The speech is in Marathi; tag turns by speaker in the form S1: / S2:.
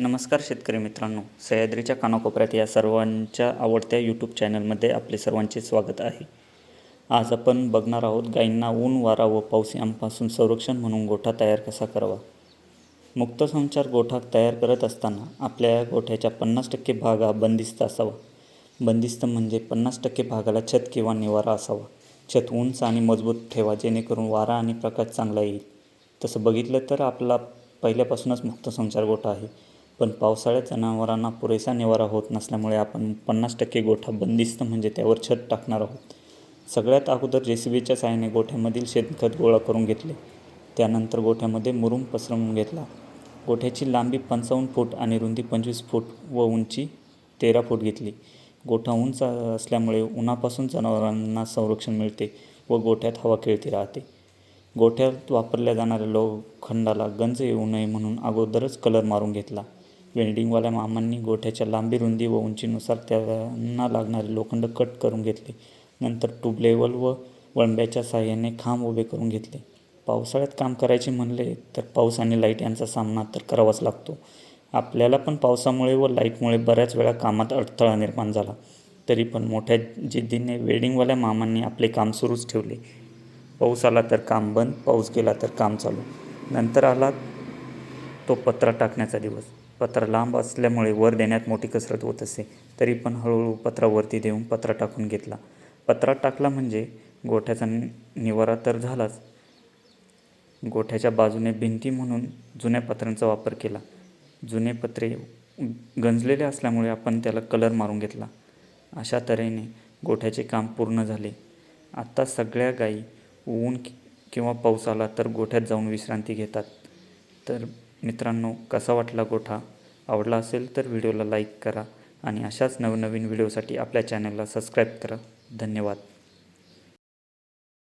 S1: नमस्कार शेतकरी मित्रांनो. सह्याद्रीच्या कानाकोपऱ्यात या सर्वांच्या आवडत्या यूट्यूब चॅनलमध्ये आपले सर्वांचे स्वागत आहे. आज आपण बघणार आहोत गायींना ऊन वारा व पाऊस यांपासून संरक्षण म्हणून गोठा तयार कसा करावा? मुक्त संचार गोठा तयार करत असताना आपल्या या गोठ्याच्या पन्नास टक्के भाग हा बंदिस्त असावा. बंदिस्त म्हणजे पन्नास टक्के भागाला छत किंवा निवारा असावा. छत उंच आणि मजबूत ठेवा जेणेकरून वारा आणि प्रकाश चांगला येईल. तसं बघितलं तर आपला पहिल्यापासूनच मुक्त संचार गोठा आहे. पण पावसाळ्यात जनावरांना पुरेसा निवारा होत नसल्यामुळे आपण पन्नास टक्के गोठा बंदिस्त म्हणजे त्यावर छत टाकणार आहोत. सगळ्यात अगोदर जे सी बीच्या साहाय्याने गोठ्यामधील शेणखत गोळा करून घेतले. त्यानंतर गोठ्यामध्ये मुरुम पसरवून घेतला. गोठ्याची लांबी पंचावन्न फूट आणि रुंदी पंचवीस फूट व उंची तेरा फूट घेतली. गोठा उंच असल्यामुळे उन्हापासून जनावरांना संरक्षण मिळते व गोठ्यात हवा खेळती राहते. गोठ्यात वापरल्या जाणाऱ्या लोखंडाला गंज येऊ नये म्हणून अगोदरच कलर मारून घेतला. वेल्डिंगवाल्या मामांनी गोठ्याच्या लांबी रुंदी व उंचीनुसार त्यांना लागणारे लोखंड कट करून घेतले. नंतर ट्यूब लेवल व वळंब्याच्या साहाय्याने खांब उभे करून घेतले. पावसाळ्यात काम करायचे म्हणले तर पाऊस आणि लाइट यांचा सामना तर करावाच लागतो. आपल्याला पण पावसामुळे व लाईटमुळे बऱ्याच वेळा कामात अडथळा निर्माण झाला. तरी पण मोठ्या जिद्दीने वेल्डिंगवाल्या मामांनी आपले काम सुरूच ठेवले. पाऊस आला तर काम बंद पाऊस गेला तर काम चालू. नंतर आला तो पत्रा टाकण्याचा दिवस. पत्रा लांब असल्यामुळे वर देण्यात मोठी कसरत होत असे. तरी पण हळूहळू पत्रावरती देऊन पत्रा टाकून घेतला. पत्रा टाकला म्हणजे गोठ्याचा निवारा तर झालाच. गोठ्याच्या बाजूने भिंती म्हणून जुन्या पत्र्यांचा वापर केला. जुने पत्रे गंजलेले असल्यामुळे आपण त्याला कलर मारून घेतला. अशा तऱ्हेने गोठ्याचे काम पूर्ण झाले. आत्ता सगळ्या गायी ऊन किंवा पाऊस आला तर गोठ्यात जाऊन विश्रांती घेतात. तर मित्रांनो कसा वाटला गोठा? आवडला असेल तर व्हिडिओला लाईक करा आणि अशाच नवनवीन व्हिडिओसाठी आपल्या चॅनलला सबस्क्राईब करा. धन्यवाद.